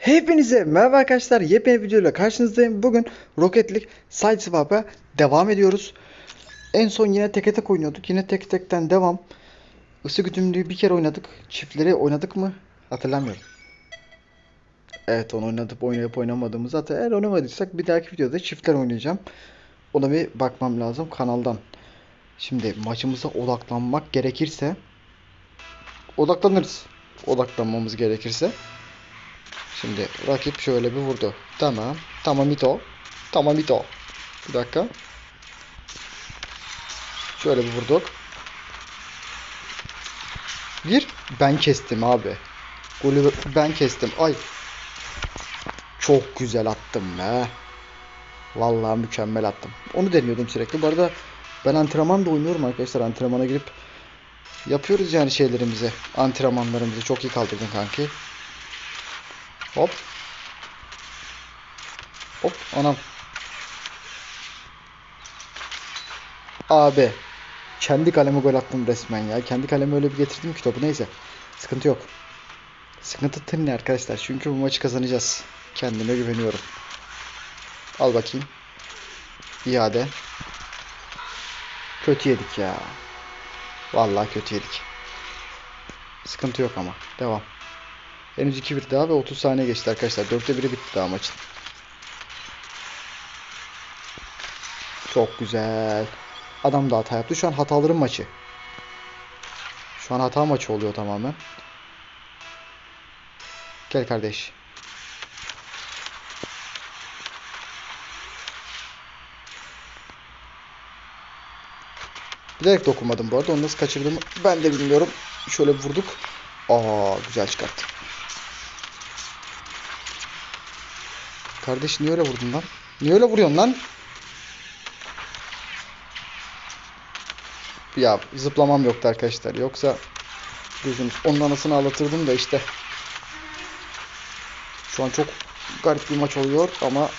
Hepinize merhaba arkadaşlar. Yepyeni videoyla karşınızdayım. Bugün Rocket League Side Swap'a devam ediyoruz. En son yine teke tek oynuyorduk. Yine tek tekten devam. Isı güdümlüğü bir kere oynadık. Çiftleri oynadık mı? Hatırlamıyorum. Evet onu oynadık oynayıp oynamadığımızı hatta eğer oynamadıysak bir dahaki videoda çiftler oynayacağım. Ona bir bakmam lazım kanaldan. Şimdi maçımıza odaklanmak gerekirse odaklanırız. Odaklanmamız gerekirse. Şimdi rakip şöyle bir vurdu. Tamam. Tamam ito. Tamam ito. Bir dakika. Şöyle bir vurduk. Bir. Ben kestim abi. Golü ben kestim. Ay. Çok güzel attım be. Vallahi mükemmel attım. Onu deniyordum sürekli. Bu arada ben antrenman da oynuyorum arkadaşlar. Antrenmana girip yapıyoruz yani şeylerimizi. Antrenmanlarımızı. Çok iyi kaldırdın kanki. Hop. Hop anam. Abi. Kendi kaleme gol attım resmen ya. Kendi kaleme öyle bir getirdim ki topu. Neyse. Sıkıntı yok. Sıkıntı tırne arkadaşlar. Çünkü bu maçı kazanacağız. Kendime güveniyorum. Al bakayım. İade. Kötü yedik ya. Vallahi kötü yedik. Sıkıntı yok ama. Devam. Henüz 2-1 daha ve 30 saniye geçti arkadaşlar. 4'te 1'i bitti daha maçın. Çok güzel. Adam da hata yaptı. Şu an hataların maçı. Şu an hata maçı oluyor tamamen. Gel kardeş. Bilerek dokunmadım bu arada. Onu nasıl kaçırdığımı ben de bilmiyorum. Şöyle vurduk. Aa güzel çıkarttı. Kardeş niye öyle vurdun lan? Niye öyle vuruyorsun lan? Ya zıplamam yoktu arkadaşlar. Yoksa gözünüz onun anasını ağlatırdım da işte. Şu an çok garip bir maç oluyor ama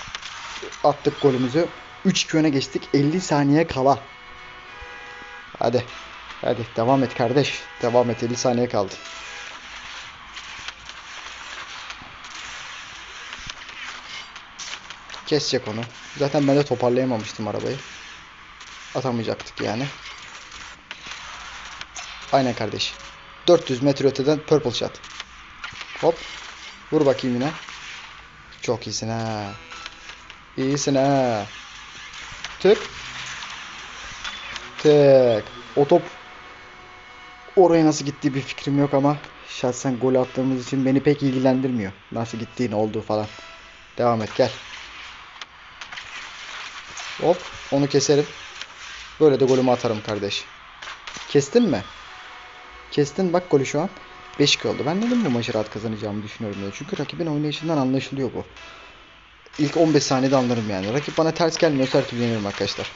attık golümüzü. 3-2 öne geçtik. 50 saniye kala. Hadi. Hadi devam et kardeş. Devam et. 50 saniye kaldı. Kesecek onu. Zaten ben de toparlayamamıştım arabayı. Atamayacaktık yani. Aynen kardeş. 400 metre öteden purple shot. Hop. Vur bakayım yine. Çok iyisin ha. İyisin ha. Tık. Tık. O top oraya nasıl gittiği bir fikrim yok ama şahsen gol attığımız için beni pek ilgilendirmiyor. Nasıl gittiğin olduğu falan. Devam et gel. Hop onu keserim. Böyle de golümü atarım kardeş. Kestin mi? Kestin bak golü şu an. 5-2 oldu. Ben dedim bu maçı rahat kazanacağımı düşünüyorum diye. Çünkü rakibin oynayışından anlaşılıyor bu. İlk 15 saniyede anlarım yani. Rakip bana ters gelmiyorsa her türlü yenirim arkadaşlar.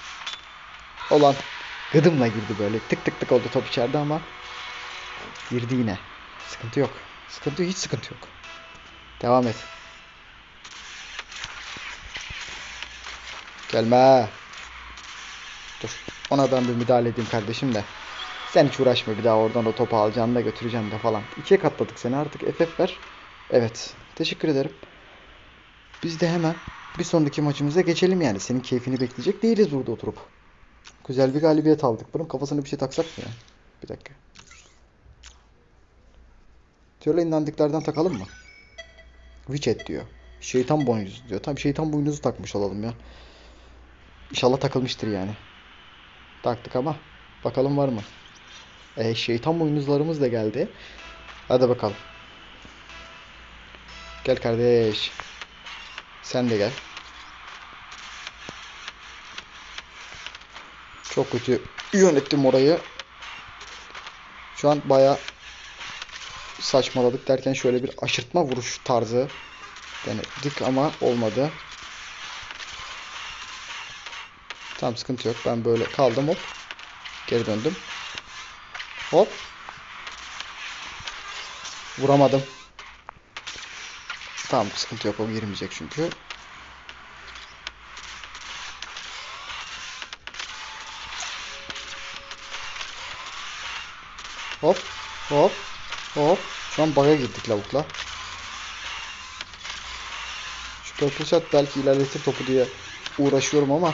Olan gıdımla girdi böyle. Tık tık tık oldu top içeride ama girdi yine. Sıkıntı yok. Sıkıntı hiç sıkıntı yok. Devam et. Gelme. Dur. Ona ben bir müdahale edeyim kardeşim de. Sen hiç uğraşma bir daha oradan o topu alacaksın da götüreceksin de falan. İkiye katladık seni artık FF ver. Evet. Teşekkür ederim. Biz de hemen bir sonraki maçımıza geçelim yani. Senin keyfini bekleyecek değiliz burada oturup. Güzel bir galibiyet aldık. Bunun kafasına bir şey taksak mı ya? Bir dakika. Şöyle inandiklerden takalım mı? Witchet diyor. Şeytan boynuzu diyor. Tam şeytan boynuzu takmış olalım ya. İnşallah takılmıştır yani. Taktık ama bakalım var mı? E, şeytan boynuzlarımız da geldi. Hadi bakalım. Gel kardeş. Sen de gel. Çok kötü yönettim orayı. Şu an baya saçmaladık derken şöyle bir aşırtma vuruş tarzı denedik ama olmadı. Tamam sıkıntı yok. Ben böyle kaldım hop. Geri döndüm. Hop. Vuramadım. Tamam sıkıntı yok. O girmeyecek çünkü. Hop. Hop. Hop. Şu an bug'a girdik lavukla. Purple shot belki ilerletir topu diye uğraşıyorum ama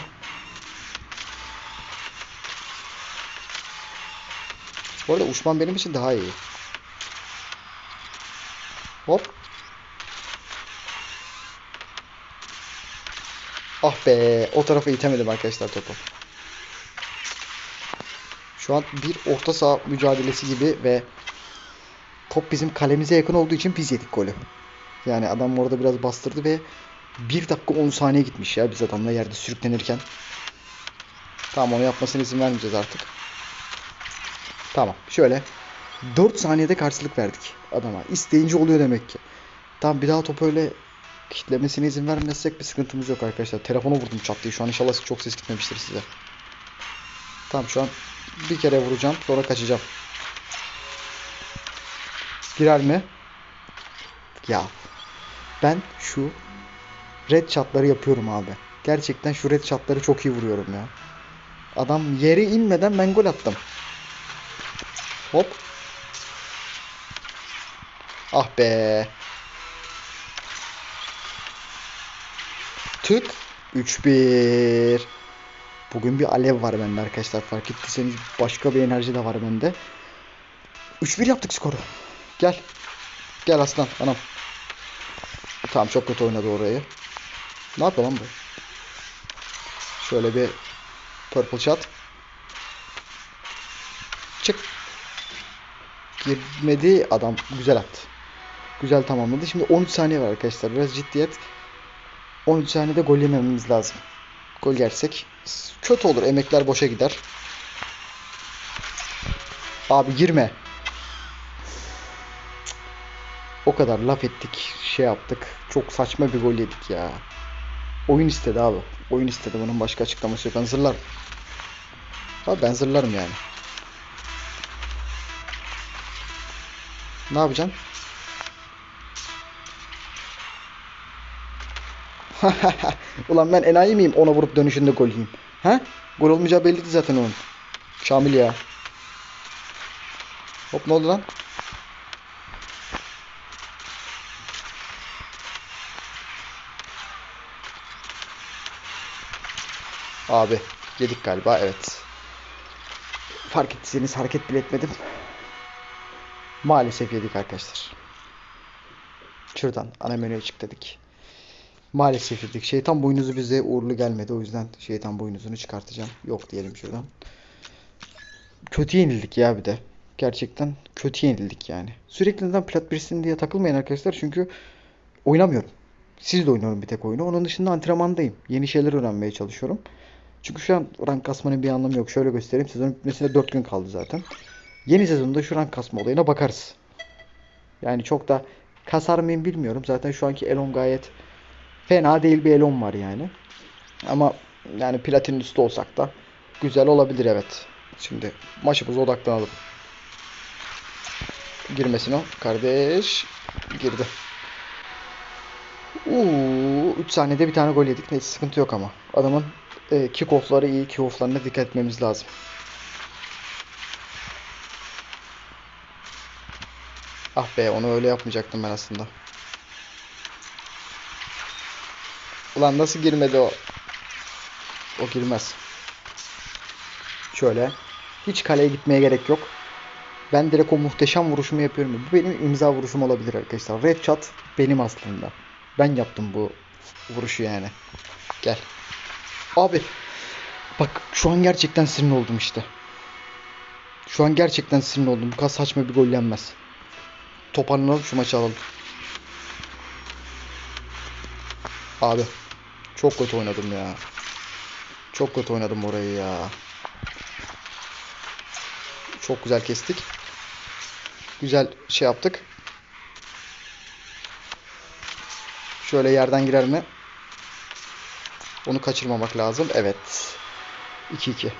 Bu arada uçmam benim için daha iyi. Hop. Ah be, o tarafa itemedim arkadaşlar topu. Şu an bir orta saha mücadelesi gibi ve top bizim kalemize yakın olduğu için biz yedik golü. Yani adam orada biraz bastırdı ve 1 dakika 10 saniye gitmiş ya biz adamla yerde sürüklenirken. Tamam onu yapmasına izin vermeyeceğiz artık. Tamam şöyle 4 saniyede karşılık verdik adama. İsteyince oluyor demek ki. Tamam bir daha topu öyle kitlemesine izin vermezsek bir sıkıntımız yok arkadaşlar. Telefonu vurdum çat. Şu an inşallah çok ses gitmemiştir size. Tamam şu an bir kere vuracağım sonra kaçacağım. Girer mi? Ya ben şu red shot'ları yapıyorum abi. Gerçekten şu red shot'ları çok iyi vuruyorum ya. Adam yere inmeden ben gol attım. Hop. Ah be. Tık. 3-1. Bugün bir alev var bende arkadaşlar. Fark ettiyseniz başka bir enerji de var bende. 3-1 yaptık skoru. Gel. Gel aslan anam. Tamam çok kötü oynadı orayı. Ne yapıyor lan bu? Şöyle bir purple shot. Çık. Girmedi adam güzel attı. Güzel tamamladı. Şimdi 13 saniye var arkadaşlar. Biraz ciddiyet. 13 saniyede gol yemememiz lazım. Gol yersek kötü olur. Emekler boşa gider. Abi girme. O kadar laf ettik, şey yaptık. Çok saçma bir gol yedik ya. Oyun istedi abi. Oyun istedi. Bunun başka açıklaması yok. Ben zırlarım. Abi ben zırlarım yani. Ne yapacaksın? Ulan ben enayi miyim ona vurup dönüşünde gol yiyeyim? He? Gol olmayacağı belliydi zaten onun. Şamil ya. Hop ne oldu lan? Abi yedik galiba evet. Fark ettiyseniz hareket bile etmedim. Maalesef yedik arkadaşlar. Şuradan ana menüye çık dedik. Maalesef yedik. Şeytan boynuzu bize uğurlu gelmedi. O yüzden şeytan boynuzunu çıkartacağım. Yok diyelim şuradan. Kötü yenildik ya bir de. Gerçekten kötü yenildik yani. Sürekli neden plat birisin diye takılmayın arkadaşlar. Çünkü oynamıyorum. Sizle oynuyorum bir tek oyunu. Onun dışında antrenmandayım. Yeni şeyler öğrenmeye çalışıyorum. Çünkü şu an rank kasmanın bir anlamı yok. Şöyle göstereyim. Sezonun bitmesine 4 gün kaldı zaten. Yeni sezonda şu rank kasma olayına bakarız. Yani çok da kasar mıyım bilmiyorum. Zaten şu anki Elon gayet fena değil bir Elon var yani. Ama yani platin üstü olsak da güzel olabilir evet. Şimdi maçımıza odaklanalım. Girmesin o. Kardeş. Girdi. Uuu 3 saniyede bir tane gol yedik. Neyse sıkıntı yok ama. Adamın e, kick-off'ları iyi. Kick-off'larına dikkat etmemiz lazım. Ah be onu öyle yapmayacaktım ben aslında. Ulan nasıl girmedi o? O girmez. Şöyle. Hiç kaleye gitmeye gerek yok. Ben direkt o muhteşem vuruşumu yapıyorum. Bu benim imza vuruşum olabilir arkadaşlar. Red shot benim aslında. Ben yaptım bu vuruşu yani. Gel. Abi. Bak şu an gerçekten sinir oldum işte. Şu an gerçekten sinir oldum. Bu kadar saçma bir gol yenmez. Toparlanalım şu maçı alalım. Abi. Çok kötü oynadım ya. Çok kötü oynadım orayı ya. Çok güzel kestik. Güzel şey yaptık. Şöyle yerden girer mi? Onu kaçırmamak lazım. Evet. 2-2.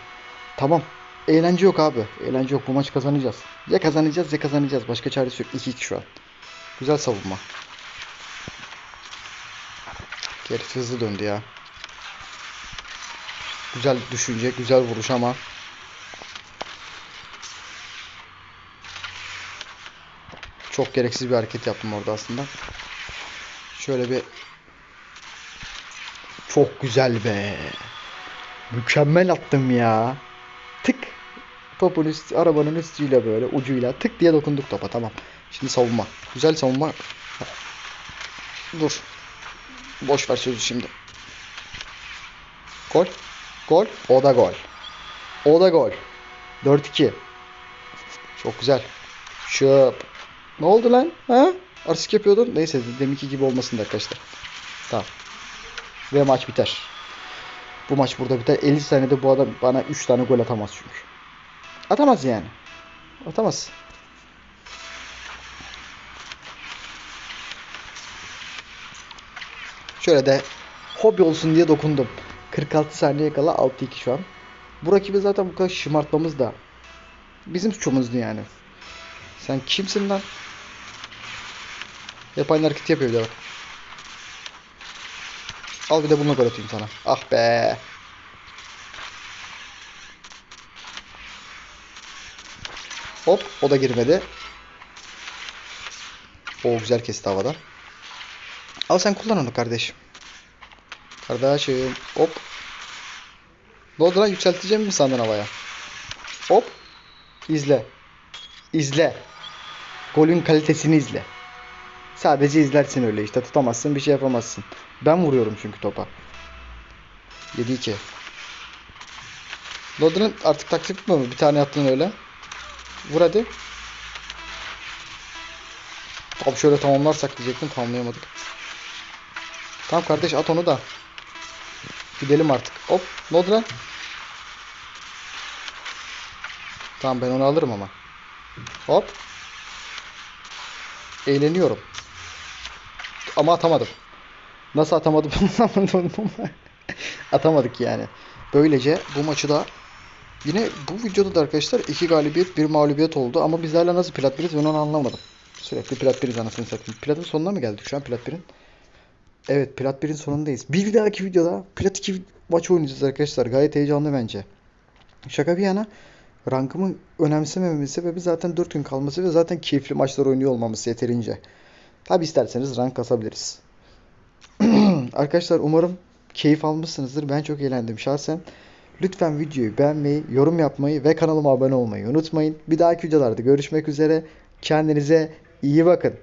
Tamam. Eğlence yok abi. Eğlence yok. Bu maçı kazanacağız. Ya kazanacağız ya kazanacağız. Başka çaresi yok. 2-2 şu an. Güzel savunma. Gerisi hızlı döndü ya. Güzel düşünce, güzel vuruş ama çok gereksiz bir hareket yaptım orada aslında. Şöyle bir Çok güzel be. Mükemmel attım ya. Tık. Topun üstü, arabanın üstüyle böyle ucuyla tık diye dokunduk topa tamam. Şimdi savunma. Güzel savunma. Dur. Boş ver sözü şimdi. Gol. Gol. O da gol. O da gol. 4-2. Çok güzel. Şıp. Ne oldu lan? Ha? Artistik yapıyordun. Neyse deminki gibi olmasın da arkadaşlar. Tamam. Ve maç biter. Bu maç burada biter. 50 saniyede bu adam bana 3 tane gol atamaz çünkü. Atamaz yani. Atamaz. Şöyle de hobi olsun diye dokundum. 46 saniye kala 6-2 şu an. Bu rakibi zaten bu kadar şımartmamız da bizim suçumuzdu yani. Sen kimsin lan? Hep aynı hareketi yapıyor bir de bak. Al bir de bununla gol sana. Ah be. Hop o da girmedi. O güzel kesti havada. Al sen kullan onu kardeşim. Kardeşim hop. Ne oldu lan yükselteceğim mi sandın havaya? Hop. İzle. İzle. Golün kalitesini izle. Sadece izlersin öyle işte tutamazsın bir şey yapamazsın. Ben vuruyorum çünkü topa. 7-2. Lodrin artık taktik mı? Bir tane attın öyle. Vur hadi. Abi şöyle tamamlarsak diyecektim tamamlayamadık. Tamam kardeş at onu da. Gidelim artık. Hop Lodrin. Tamam ben onu alırım ama. Hop. Eğleniyorum. Ama atamadım. Nasıl atamadım anlamadım. Atamadık yani. Böylece bu maçı da yine bu videoda da arkadaşlar iki galibiyet bir mağlubiyet oldu. Ama biz hala nasıl plat biriz ben onu anlamadım. Sürekli plat biriz anasını satayım. Platın sonuna mı geldik şu an plat birin? Evet plat birin sonundayız. Bir dahaki videoda plat 2 maç oynayacağız arkadaşlar. Gayet heyecanlı bence. Şaka bir yana rankımın önemsemememin sebebi zaten 4 gün kalması ve zaten keyifli maçlar oynuyor olmamız yeterince. Tabi isterseniz rank kasabiliriz. Arkadaşlar umarım keyif almışsınızdır. Ben çok eğlendim şahsen. Lütfen videoyu beğenmeyi, yorum yapmayı ve kanalıma abone olmayı unutmayın. Bir dahaki videolarda görüşmek üzere. Kendinize iyi bakın.